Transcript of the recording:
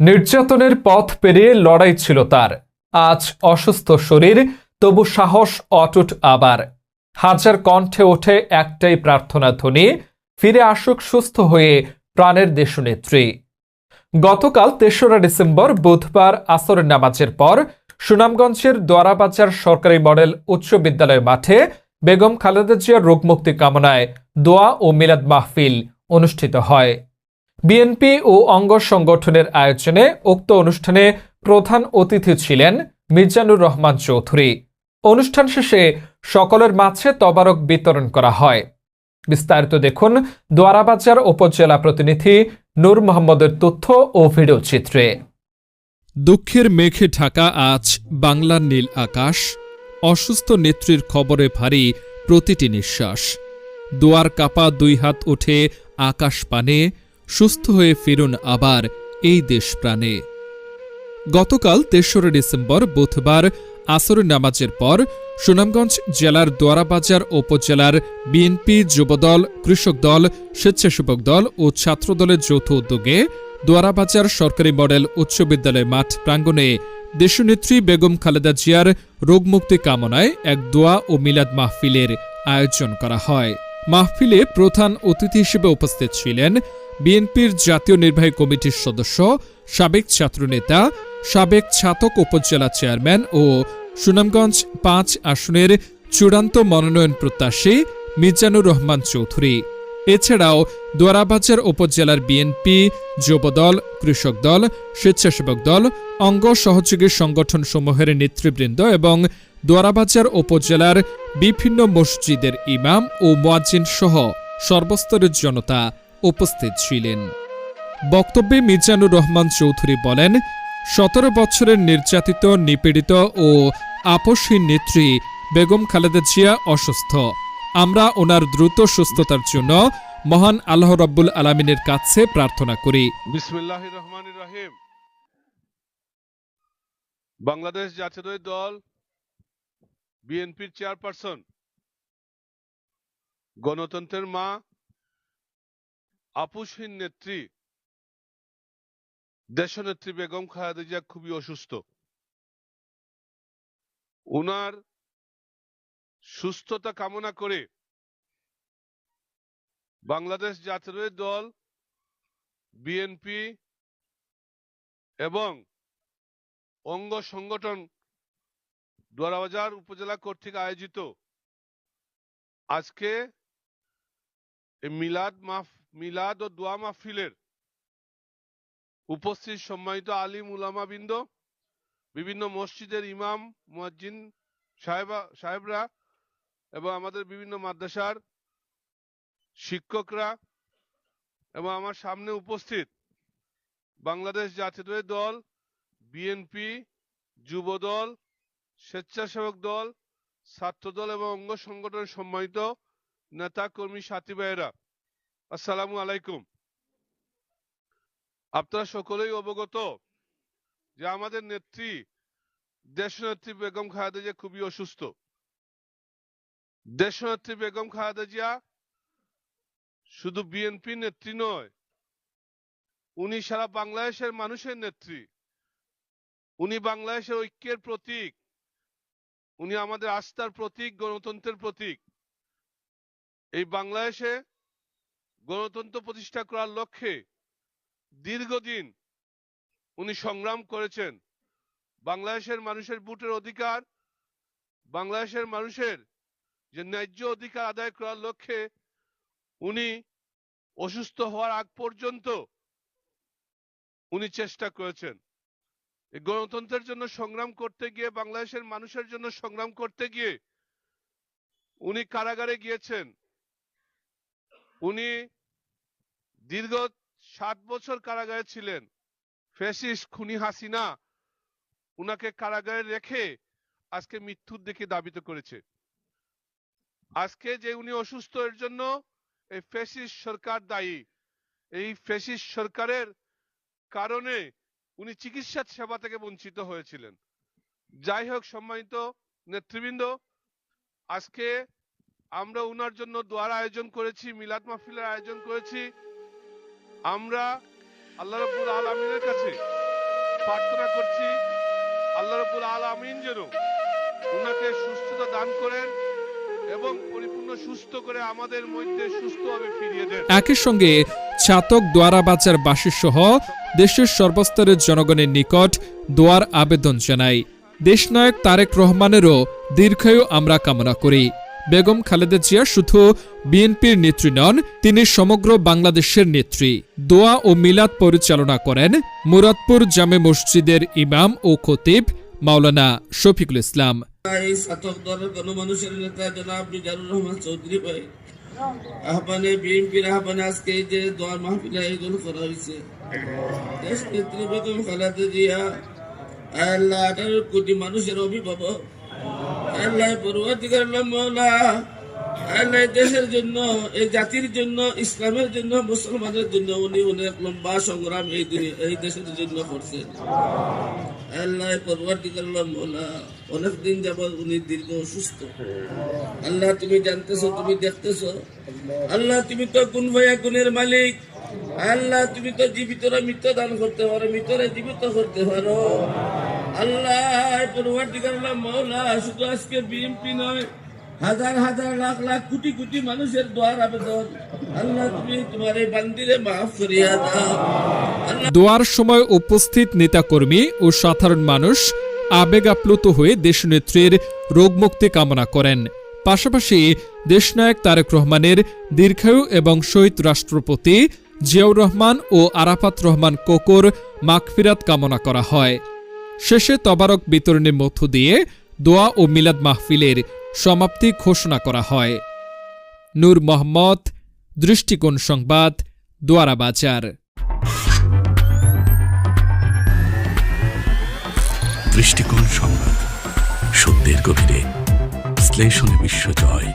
নির্যাতনের পথ পেরিয়ে লড়াই ছিল তার। আজ অসুস্থ শরীর, তবু সাহস অটুট আবার। হাজার কণ্ঠে ওঠে একটাই প্রার্থনা ধ্বনি, ফিরে আসুক সুস্থ হয়ে প্রাণের দেশনেত্রী। গতকাল তেসরা ডিসেম্বর, বুধবার আসরের নামাজের পর সুনামগঞ্জের দোয়ারাবাজার সরকারি মডেল উচ্চ বিদ্যালয় মাঠে বেগম খালেদা জিয়ার রোগমুক্তি কামনায় দোয়া ও মিলাদ মাহফিল অনুষ্ঠিত হয়। বিএনপি ও অঙ্গ সংগঠনের আয়োজনে উক্ত অনুষ্ঠানে প্রধান অতিথি ছিলেন মির্জানুর রহমান চৌধুরী। অনুষ্ঠান শেষে সকলের মাঝে তবারক বিতরণ করা হয়। বিস্তারিত দেখুন দোয়ারাবাজার উপজেলা প্রতিনিধি নূর মোহাম্মদের তথ্য ও ভিডিও চিত্রে। দুঃখের মেঘে ঢাকা আজ বাংলার নীল আকাশ। অসুস্থ নেত্রীর খবরে ভারী প্রতিটি নিঃশ্বাস। দুয়ার কাপা দুই হাত ওঠে আকাশ পানে। সুস্থ হয়ে ফিরুন আবার এই দেশ প্রাণে গতকাল তেসরা ডিসেম্বর বুধবার আসর নামাজের পর সুনামগঞ্জ জেলার দোয়ারাবাজার উপজেলার বিএনপি যুবদল, কৃষক দল, স্বেচ্ছাসেবক দল ও ছাত্রদলের যৌথ উদ্যোগে দোয়ারাবাজার সরকারি মডেল উচ্চ বিদ্যালয় মাঠ প্রাঙ্গণে দেশনেত্রী বেগম খালেদা জিয়ার রোগমুক্তি কামনায় এক দোয়া ও মিলাদ মাহফিলের আয়োজন করা হয়। মাহফিলে প্রধান অতিথি হিসেবে উপস্থিত ছিলেন বিএনপির জাতীয় নির্বাহী কমিটির সদস্য, সাবেক ছাত্রনেতা, সাবেক ছাতক উপজেলা চেয়ারম্যান ও সুনামগঞ্জ পাঁচ আসনের চূড়ান্ত মনোনয়ন প্রত্যাশী মিজানুর রহমান চৌধুরী। এছাড়াও দোয়ারাবাজার উপজেলার বিএনপি, যুবদল, কৃষক দল, স্বেচ্ছাসেবক দল, অঙ্গ সহযোগী সংগঠন সমূহের নেতৃবৃন্দ এবং দোয়ারাবাজার উপজেলার বিভিন্ন মসজিদের ইমাম ও মোয়াজ্জিন সহ সর্বস্তরের জনতা উপস্থিত ছিলেন। বক্তব্যে মিজানুর রহমান চৌধুরী বলেন, সতেরো বছরের নির্যাতিত, নিপীড়িত ও আপসহীন নেত্রী বেগম খালেদা জিয়া অসুস্থ। আমরা ওনার দ্রুত সুস্থতার জন্য মহান আল্লাহ রব্বুল আলমিনের কাছে প্রার্থনা করি। রহিম। বাংলাদেশ জাতীয় দল, বিএনপির চেয়ারপারসন, গণতন্ত্রের মা আপুসহীন নেত্রী, দেশনেত্রী বেগম খালেদা জিয়া খুবই অসুস্থ। উনার সুস্থতা কামনা করে বাংলাদেশ জাতীয় দল, বিএনপি এবং অঙ্গ সংগঠন দোয়ারাবাজার উপজেলা কর্তৃক আয়োজিত আজকে মিলাদ মাফ, মিলাদ ও দোয়া মাহফিলের উপস্থিত সম্মানিত আলিম উলামা বৃন্দ বিভিন্ন মসজিদের ইমাম, মুয়াজ্জিন সাহেবা, সাহেবরা এবং আমাদের বিভিন্ন মাদ্রাসার শিক্ষকরা এবং আমার সামনে উপস্থিত বাংলাদেশ জাতীয় দল বিএনপি যুবদল, স্বেচ্ছাসেবক দল, ছাত্রদল এবং অঙ্গ সংগঠনের সম্মানিত নেতা কর্মী সাথী ভাইয়েরা, আসসালামু আলাইকুম। আপনারা সকলেই অবগত যে আমাদের নেত্রী, দেশনেত্রী বেগম খালেদা জিয়া খুবই অসুস্থ। দেশনেত্রী বেগম খালেদা জিয়া শুধু বিএনপি নেত্রী নয়, উনি সারা বাংলাদেশের মানুষের নেত্রী। উনি বাংলাদেশের ঐক্যের প্রতীক। উনি আমাদের আস্থার প্রতীক, গণতন্ত্রের প্রতীক। এই বাংলাদেশে গণতন্ত্র প্রতিষ্ঠা করার লক্ষ্যে দীর্ঘদিন উনি সংগ্রাম করেছেন। বাংলাদেশের মানুষের ভোটের অধিকার, বাংলাদেশের মানুষের যে ন্যায্য অধিকার আদায় করার লক্ষ্যে উনি অসুস্থ হওয়ার আগ পর্যন্ত উনি চেষ্টা করেছেন। এই গণতন্ত্রের জন্য সংগ্রাম করতে গিয়ে, বাংলাদেশের মানুষের জন্য সংগ্রাম করতে গিয়ে উনি কারাগারে গিয়েছেন। উনি দীর্ঘ সাত বছর কারাগারে ছিলেন। ফেসিস খুনি হাসিনা উনাকে কারাগারে রেখে আজকে মৃত্যুর দিকে দাবিত করেছে। আজকে যে উনি অসুস্থ এর জন্য এই ফেসিস সরকার দায়ী। এই ফেসিস সরকারের কারণে উনি চিকিৎসা সেবা থেকে বঞ্চিত হয়েছিলেন। যাই হোক, সম্মানিত নেতৃবৃন্দ, আজকে আমরা উনার জন্য দোয়ার আয়োজন করেছি, মিলাদ মাহফিলের আয়োজন করেছি। আমরা আল্লাহ রাব্বুল আলামিনের কাছে প্রার্থনা করছি, আল্লাহ রবুল আলমিন যেন ওনাকে সুস্থতা দান করেন এবং পরিপূর্ণ সুস্থ করে আমাদের মধ্যে সুস্থভাবে ফিরিয়ে দেন। একই সঙ্গে ছাতক দোয়ারাবাজার বাসীসহ দেশের সর্বস্তরের জনগণের নিকট দোয়ার আবেদন জানাই। দেশনায়ক তারেক রহমানেরও দীর্ঘায়ু আমরা কামনা করি। বেগম খালেদা জিয়া শুধু বিএনপির নেত্রী নন, তিনি সমগ্র বাংলাদেশের নেত্রী। দোয়া ও মিলাদ পরিচালনা করেন মুরাদপুর জামে মসজিদের ইমাম ও খতিব মাওলানা শফিকুল ইসলাম। আহ্বানে বিএনপির আহ্বানে আজকে যে দোয়ার মাহফিল আয়োজন করা হয়েছে। দেশ নেত্রী বেগম জিয়া, আল্লাহ আঠারো কোটি মানুষের অভিভাবক আল্লাহ পূর্বাধিকার আল্লাহ দেশের জন্য, এই জাতির জন্য, ইসলামের জন্য, মুসলমানের জন্য উনি অনেক লম্বা সংগ্রাম এই এই দেশের জন্য করছেন। আল্লাহ অনেক দিন যাবৎ উনি দীর্ঘ অসুস্থ। আল্লাহ তুমি জানতেছো, তুমি দেখতেছো। আল্লাহ তুমি তো কোন ভাইয়া গুণের মালিক। আল্লাহ তুমি তো জীবিতরা মৃত্যু দান করতে পারো মৃতরা জীবিত করতে পারো। আল্লাহ পরবর্তীকার মৌলা শুধু আজকে নয়, হাজার হাজার লাখ লাখ কোটি কোটি মানুষের দোয়ার আবেদন। আল্লাহ, তুমি তোমার এই বান্দিরে মাফ করিয়া দাও। দোয়ার সময় উপস্থিত নেতাকর্মী ও সাধারণ মানুষ আবেগ আপ্লুত হয়ে দেশনেত্রীর রোগমুক্তি কামনা করেন। পাশাপাশি দেশনায়ক তারেক রহমানের দীর্ঘায়ু এবং শহীদ রাষ্ট্রপতি জিয়াউর রহমান ও আরাফাত রহমান কোকর মাগফিরাত কামনা করা হয়। শেষে তবারক বিতরণের মধ্য দিয়ে দোয়া ও মিলাদ মাহফিলের সমাপ্তি ঘোষণা করা হয়। নূর মোহাম্মদ, দৃষ্টিকোণ সংবাদ দোয়ারা বাজার দৃষ্টিকোণ সংবাদ, সত্যের গভীরে। বিশ্লেষণে বিশ্বজয়